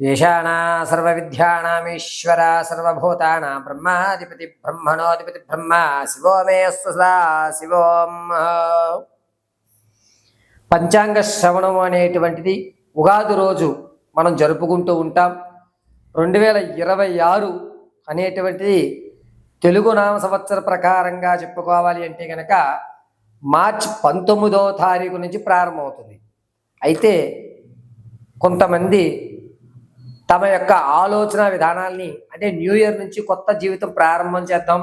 ఏషానా సర్వ సర్వవిద్యానామీశ్వర సర్వభూతానాం బ్రహ్మాధిపతి బ్రహ్మణోధిపతి బ్రహ్మ శివో మే పంచాంగ శ్రవణం అనేటువంటిది ఉగాది రోజు మనం జరుపుకుంటూ ఉంటాం. రెండు వేల ఇరవై ఆరు అనేటువంటిది తెలుగు నామ సంవత్సర ప్రకారంగా చెప్పుకోవాలి అంటే కనుక మార్చ్ పంతొమ్మిదో తారీఖు నుంచి ప్రారంభమవుతుంది. అయితే కొంతమంది తమ యొక్క ఆలోచన విధానాల్ని అంటే న్యూ ఇయర్ నుంచి కొత్త జీవితం ప్రారంభం చేద్దాం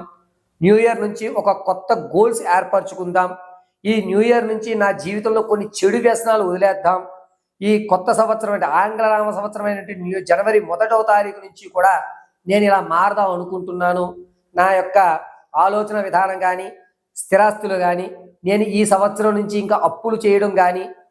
న్యూ ఇయర్ నుంచి ఒక కొత్త గోల్స్ ఏర్పరచుకుందాం ఈ న్యూ ఇయర్ నుంచి నా జీవితంలో కొన్ని చెడు వ్యసనాలు వదిలేద్దాం ఈ కొత్త సంవత్సరం అంటే ఆంగ్ల రామ సంవత్సరం అయినటువంటి న్యూ జనవరి మొదటవ తారీఖు నుంచి కూడా నేను ఇలా మారదాం అనుకుంటున్నాను. నా యొక్క ఆలోచన విధానం కానీ స్థిరాస్తులు కానీ నేను ఈ సంవత్సరం నుంచి ఇంకా అప్పులు చేయడం కానీ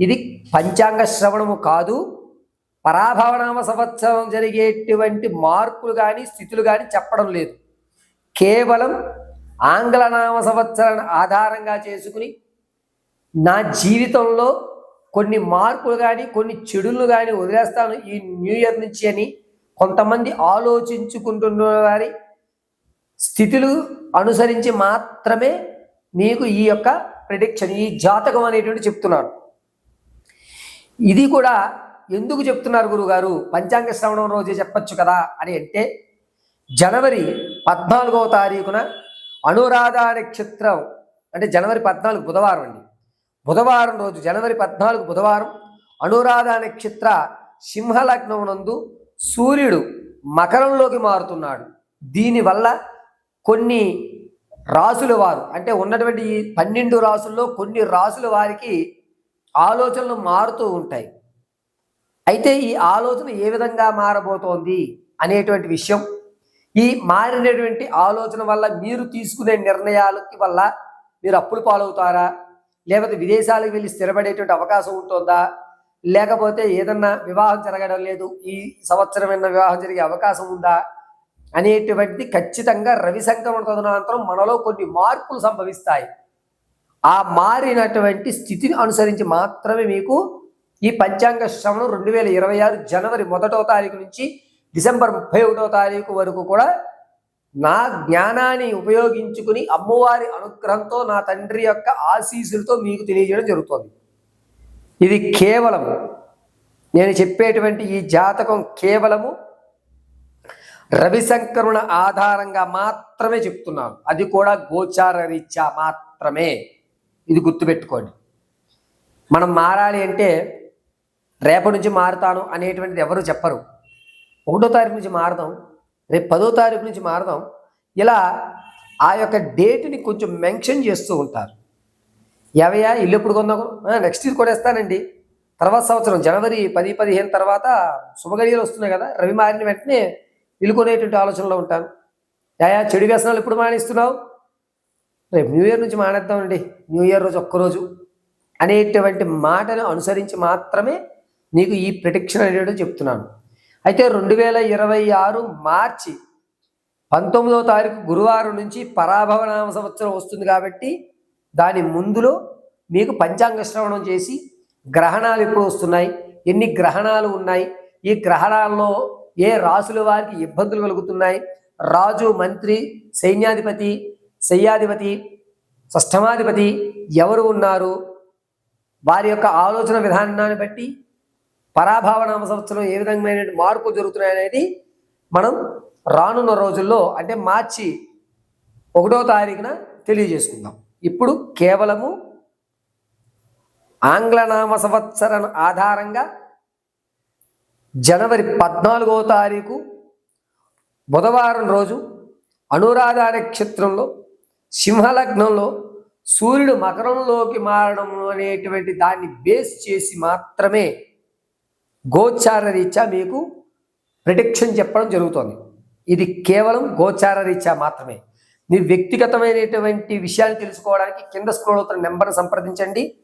ఇది పంచాంగ శ్రవణము కాదు. పరాభవనామ సంవత్సరం జరిగేటువంటి మార్పులు కానీ స్థితులు కానీ చెప్పడం లేదు. కేవలం ఆంగ్లనామ సంవత్సరాన్ని ఆధారంగా చేసుకుని నా జీవితంలో కొన్ని మార్పులు కానీ కొన్ని చెడులు కానీ వదిలేస్తాను ఈ న్యూ ఇయర్ నుంచి అని కొంతమంది ఆలోచించుకుంటున్న వారి స్థితులు అనుసరించి మాత్రమే మీకు ఈ యొక్క ప్రిడిక్షన్ ఈ జాతకం అనేటువంటి చెప్తున్నాను. ఇది కూడా ఎందుకు చెప్తున్నారు గురుగారు? పంచాంగ శ్రవణం రోజే చెప్పొచ్చు కదా అని అంటే జనవరి పద్నాలుగవ తారీఖున అనురాధ నక్షత్రం అంటే జనవరి పద్నాలుగు బుధవారం అండి. బుధవారం రోజు జనవరి పద్నాలుగు బుధవారం అనురాధ నక్షత్ర సింహలగ్నం నందు సూర్యుడు మకరంలోకి మారుతున్నాడు. దీనివల్ల కొన్ని రాసుల వారు అంటే ఉన్నటువంటి ఈ పన్నెండు రాసుల్లో కొన్ని రాసుల వారికి ఆలోచనలు మారుతూ ఉంటాయి. అయితే ఈ ఆలోచన ఏ విధంగా మారబోతోంది అనేటువంటి విషయం ఈ మారినటువంటి ఆలోచన వల్ల మీరు తీసుకునే నిర్ణయాలకి వల్ల మీరు అప్పులు పాలవుతారా? లేకపోతే విదేశాలకు వెళ్ళి స్థిరపడేటువంటి అవకాశం ఉంటుందా? లేకపోతే ఏదన్నా వివాహం జరగడం లేదు ఈ సంవత్సరం వివాహం జరిగే అవకాశం ఉందా? అనేటువంటిది ఖచ్చితంగా రవి సంక్రమణ తదనంతరం మనలో కొన్ని మార్పులు సంభవిస్తాయి. ఆ మారినటువంటి స్థితిని అనుసరించి మాత్రమే మీకు ఈ పంచాంగ శ్రవణం రెండు వేల ఇరవై ఆరు జనవరి మొదటో తారీఖు నుంచి డిసెంబర్ ముప్పై ఒకటో తారీఖు వరకు కూడా నా జ్ఞానాన్ని ఉపయోగించుకుని అమ్మవారి అనుగ్రహంతో నా తండ్రి యొక్క ఆశీస్సులతో మీకు తెలియజేయడం జరుగుతుంది. ఇది కేవలం నేను చెప్పేటువంటి ఈ జాతకం కేవలము రవి ఆధారంగా మాత్రమే చెప్తున్నాను. అది కూడా గోచార రీత్యా మాత్రమే. ఇది గుర్తుపెట్టుకోండి. మనం మారాలి అంటే రేపటి నుంచి మారుతాను అనేటువంటిది ఎవరు చెప్పరు. ఒకటో తారీఖు నుంచి మారదాం రేపు పదో తారీఖు నుంచి మారదాం ఇలా ఆ యొక్క డేట్ని కొంచెం మెన్షన్ చేస్తూ ఉంటారు. ఎవయా ఇల్లు ఎప్పుడు కొందాం నెక్స్ట్ ఇయర్ కూడా ఇస్తానండి తర్వాత సంవత్సరం జనవరి పది పదిహేను తర్వాత శుభగడియలు వస్తున్నాయి కదా రవి మారిన వెంటనే ఇల్లు కొనేటువంటి ఆలోచనలో ఉంటాను. యా చెడు వ్యసనాలు ఎప్పుడు మానేస్తున్నావు? రేపు న్యూ ఇయర్ నుంచి మానేద్దామండి. న్యూ ఇయర్ రోజు ఒక్కరోజు. అనేటువంటి మాటను అనుసరించి మాత్రమే నీకు ఈ ప్రిడిక్షన్ అనేటువంటి చెప్తున్నాను. అయితే రెండు వేల ఇరవై ఆరు మార్చి పంతొమ్మిదవ తారీఖు గురువారం నుంచి పరాభవనామ సంవత్సరం వస్తుంది కాబట్టి దాని ముందులో మీకు పంచాంగ శ్రవణం చేసి గ్రహణాలు ఎప్పుడు వస్తున్నాయి? ఎన్ని గ్రహణాలు ఉన్నాయి? ఈ గ్రహణాల్లో ఏ రాసుల వారికి ఇబ్బందులు కలుగుతున్నాయి? రాజు మంత్రి సైన్యాధిపతి శయ్యాధిపతి షష్ఠమాధిపతి ఎవరు ఉన్నారు? వారి యొక్క ఆలోచన విధానాన్ని బట్టి పరాభావనామ సంవత్సరం ఏ విధమైన మార్పు జరుగుతున్నాయి అనేది మనం రానున్న రోజుల్లో అంటే మార్చి ఒకటో తారీఖున తెలియజేసుకుందాం. ఇప్పుడు కేవలము ఆంగ్లనామ సంవత్సర ఆధారంగా జనవరి పద్నాలుగో తారీఖు బుధవారం రోజు అనురాధ నక్షత్రంలో సింహలగ్నంలో సూర్యుడు మకరంలోకి మారడం అనేటువంటి దాన్ని బేస్ చేసి మాత్రమే గోచార రీత్యా మీకు ప్రిడిక్షన్ చెప్పడం జరుగుతుంది. ఇది కేవలం గోచార రీత్యా మాత్రమే. మీ వ్యక్తిగతమైనటువంటి విషయాలు తెలుసుకోవడానికి కింద స్క్రోల్ అవుతున్న నెంబర్ను సంప్రదించండి.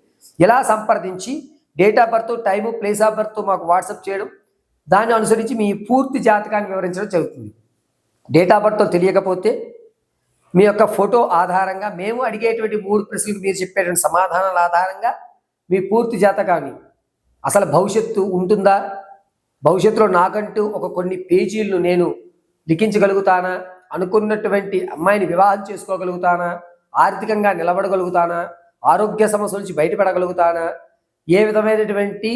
ఇలా సంప్రదించి? Date of birth time place of birth మాకు వాట్సాప్ చేయడం. దాన్ని అనుసరించి మీ పూర్తి జాతకాన్ని వివరించడం జరుగుతుంది. డేట్ ఆఫ్ బర్త్ తెలియకపోతే మీ యొక్క ఫోటో ఆధారంగా మేము అడిగేటువంటి మూడు ప్రశ్నలకు మీరు చెప్పేటువంటి సమాధానాల ఆధారంగా మీ పూర్తి జాతకాన్ని. అసలు భవిష్యత్తు ఉంటుందా? భవిష్యత్తులో నాకంటూ ఒక కొన్ని పేజీలను నేను లిఖించగలుగుతానా? అనుకున్నటువంటి అమ్మాయిని వివాహం చేసుకోగలుగుతానా? ఆర్థికంగా నిలబడగలుగుతానా? ఆరోగ్య సమస్యల నుంచి బయటపడగలుగుతానా? ఏ విధమైనటువంటి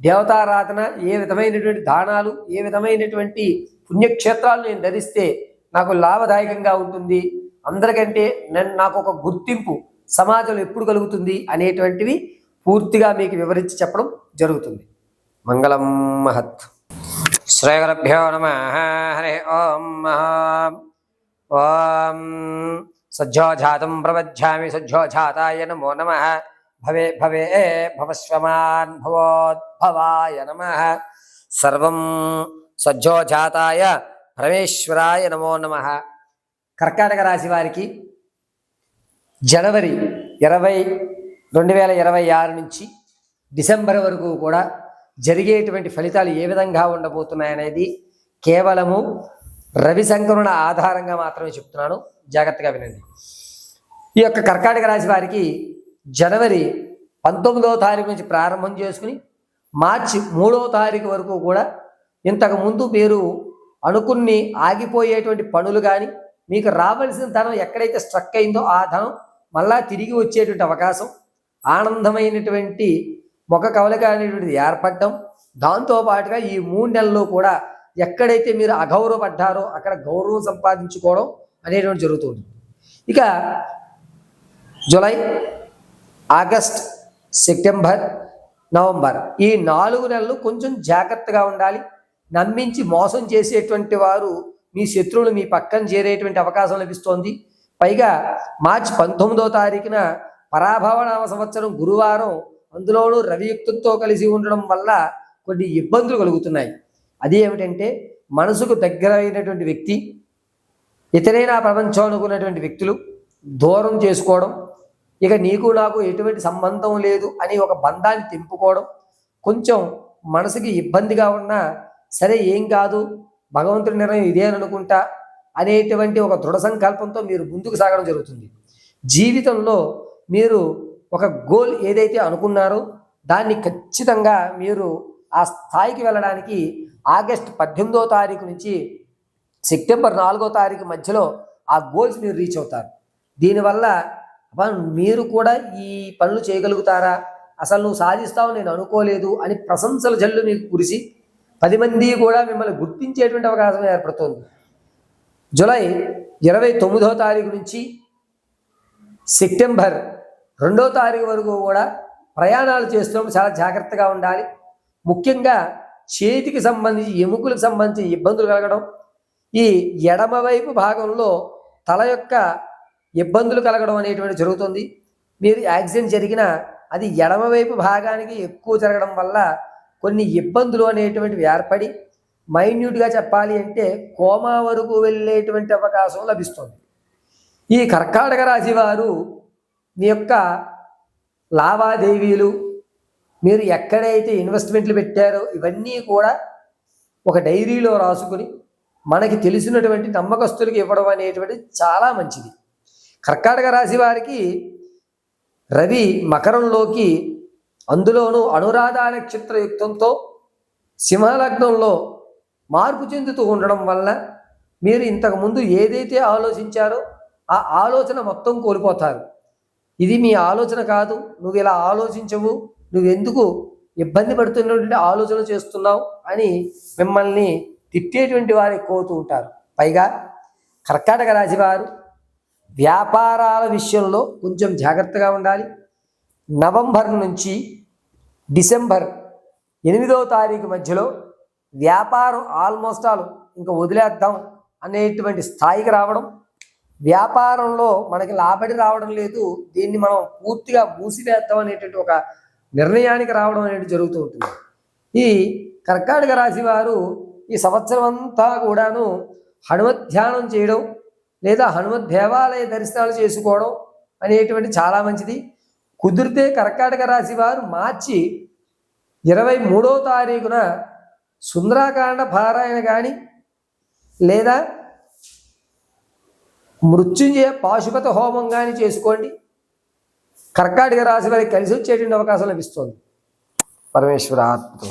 దేవతారాధన ఏ విధమైనటువంటి దానాలు ఏ విధమైనటువంటి పుణ్యక్షేత్రాలు నేను ధరిస్తే నాకు లాభదాయకంగా ఉంటుంది? అందరికంటే నేను నాకు ఒక గుర్తింపు సమాజంలో ఎప్పుడు కలుగుతుంది అనేటువంటివి పూర్తిగా మీకు వివరించి చెప్పడం జరుగుతుంది. మంగళం మహత్. శ్రీగురుభ్యో నమ. హరి ఓం ఓం సజ్జోజాతం ప్రవధ్యామి సజ్జోజాతాయ నమో నమ. భవే భవే భవస్వమాన్ భవోద్భవాయ నమ. సర్వం సజ్జోజాతాయ పరమేశ్వరాయ నమో నమ. కర్కాటక రాశి వారికి జనవరి ఇరవై రెండు వేల ఇరవై ఆరు నుంచి డిసెంబర్ వరకు కూడా జరిగేటువంటి ఫలితాలు ఏ విధంగా ఉండబోతున్నాయనేది కేవలము రవి సంక్రమణ ఆధారంగా మాత్రమే చెప్తున్నాను. జాగ్రత్తగా వినండి. ఈ యొక్క కర్కాటక రాశి వారికి జనవరి పంతొమ్మిదవ తారీఖు నుంచి ప్రారంభం చేసుకుని మార్చి మూడవ తారీఖు వరకు కూడా ఇంతకు ముందు మీరు అనుకుని ఆగిపోయేటువంటి పనులు కానీ మీకు రావాల్సిన ధనం ఎక్కడైతే స్ట్రక్ అయిందో ఆ ధనం మళ్ళా తిరిగి వచ్చేటువంటి అవకాశం ఆనందమైనటువంటి ముఖ కవలిక అనేటువంటిది ఏర్పడడం. దాంతో పాటుగా ఈ మూడు నెలల్లో కూడా ఎక్కడైతే మీరు అగౌరవపడ్డారో అక్కడ గౌరవం సంపాదించుకోవడం అనేటువంటి జరుగుతుంది. ఇక జూలై ఆగస్ట్ సెప్టెంబర్ నవంబర్ ఈ నాలుగు నెలలు కొంచెం జాగ్రత్తగా ఉండాలి. నమ్మించి మోసం చేసేటువంటి వారు మీ శత్రువులు మీ పక్కన చేరేటువంటి అవకాశం లభిస్తోంది. పైగా మార్చి పంతొమ్మిదో తారీఖున పరాభవనామ సంవత్సరం గురువారం అందులోనూ రవియుక్తంతో కలిసి ఉండడం వల్ల కొన్ని ఇబ్బందులు కలుగుతున్నాయి. అది ఏమిటంటే మనసుకు దగ్గరైనటువంటి వ్యక్తి ఇతరైన ప్రపంచం అనుకున్నటువంటి వ్యక్తులు దూరం చేసుకోవడం ఇక నీకు నాకు ఎటువంటి సంబంధం లేదు అని ఒక బంధాన్ని తెంపుకోవడం కొంచెం మనసుకి ఇబ్బందిగా ఉన్నా సరే ఏం కాదు భగవంతుడి నిర్ణయం ఇదే అని అనుకుంటా అనేటువంటి ఒక దృఢ సంకల్పంతో మీరు ముందుకు సాగడం జరుగుతుంది. జీవితంలో మీరు ఒక గోల్ ఏదైతే అనుకున్నారో దాన్ని ఖచ్చితంగా మీరు ఆ స్థాయికి వెళ్ళడానికి ఆగస్ట్ పద్దెనిమిదో తారీఖు నుంచి సెప్టెంబర్ నాలుగో తారీఖు మధ్యలో ఆ గోల్స్ మీరు రీచ్ అవుతారు. దీనివల్ల మీరు కూడా ఈ పనులు చేయగలుగుతారా? అసలు నువ్వు సాధిస్తావు నేను అనుకోలేదు అని ప్రశంసల జల్లు మీకు కురిసి పది మంది కూడా మిమ్మల్ని గుర్తించేటువంటి అవకాశం ఏర్పడుతుంది. జూలై ఇరవై తొమ్మిదో తారీఖు నుంచి సెప్టెంబర్ రెండో తారీఖు వరకు కూడా ప్రయాణాలు చేస్తున్నప్పుడు చాలా జాగ్రత్తగా ఉండాలి. ముఖ్యంగా చేతికి సంబంధించి ఎముకలకు సంబంధించి ఇబ్బందులు కలగడం. ఈ ఎడమవైపు భాగంలో తల యొక్క ఇబ్బందులు కలగడం అనేటువంటి జరుగుతుంది. మీరు యాక్సిడెంట్ జరిగిన అది ఎడమవైపు భాగానికి ఎక్కువ జరగడం వల్ల కొన్ని ఇబ్బందులు అనేటువంటివి ఏర్పడి మైన్యూట్గా చెప్పాలి అంటే కోమా వరకు వెళ్ళేటువంటి అవకాశం లభిస్తుంది. ఈ కర్కాటక రాశి వారు మీ యొక్క లావాదేవీలు మీరు ఎక్కడైతే ఇన్వెస్ట్మెంట్లు పెట్టారో ఇవన్నీ కూడా ఒక డైరీలో రాసుకుని మనకి తెలిసినటువంటి నమ్మకస్తులకు ఇవ్వడం అనేటువంటిది చాలా మంచిది. కర్కాటక రాశి వారికి రవి మకరంలోకి అందులోనూ అనురాధ నక్షత్ర యుక్తంతో సింహలగ్నంలో మార్పు చెందుతూ ఉండడం వల్ల మీరు ఇంతకుముందు ఏదైతే ఆలోచించారో ఆ ఆలోచన మొత్తం కోల్పోతారు. ఇది మీ ఆలోచన కాదు. నువ్వు ఇలా ఆలోచించవు. నువ్వెందుకు ఇబ్బంది పడుతున్నటువంటి ఆలోచన చేస్తున్నావు అని మిమ్మల్ని తిట్టేటువంటి వారు ఎక్కువ ఉంటారు. పైగా కర్కాటక రాశివారు వ్యాపారాల విషయంలో కొంచెం జాగ్రత్తగా ఉండాలి. నవంబర్ నుంచి డిసెంబర్ ఎనిమిదవ తారీఖు మధ్యలో వ్యాపారం ఆల్మోస్ట్ ఆల్ ఇంకా వదిలేద్దాం అనేటువంటి స్థాయికి రావడం వ్యాపారంలో మనకి లాభడి రావడం లేదు దీన్ని మనం పూర్తిగా మూసివేద్దాం అనేటువంటి ఒక నిర్ణయానికి రావడం అనేది జరుగుతూ ఉంటుంది. ఈ కర్కాటక రాశి వారు ఈ సంవత్సరం అంతా కూడాను హనుమత్ ధ్యానం చేయడం లేదా హనుమత్ దేవాలయ దర్శనాలు చేసుకోవడం అనేటువంటి చాలా మంచిది. కుదిరితే కర్కాటక రాశి వారు మార్చి ఇరవై మూడో తారీఖున సుందరాకాండ పారాయణ కానీ లేదా మృత్యుంజయ పాశుపత హోమం కానీ చేసుకోండి. కర్కాటక రాశి వారికి కలిసి వచ్చేటువంటి అవకాశం లభిస్తుంది. పరమేశ్వర ఆత్మతో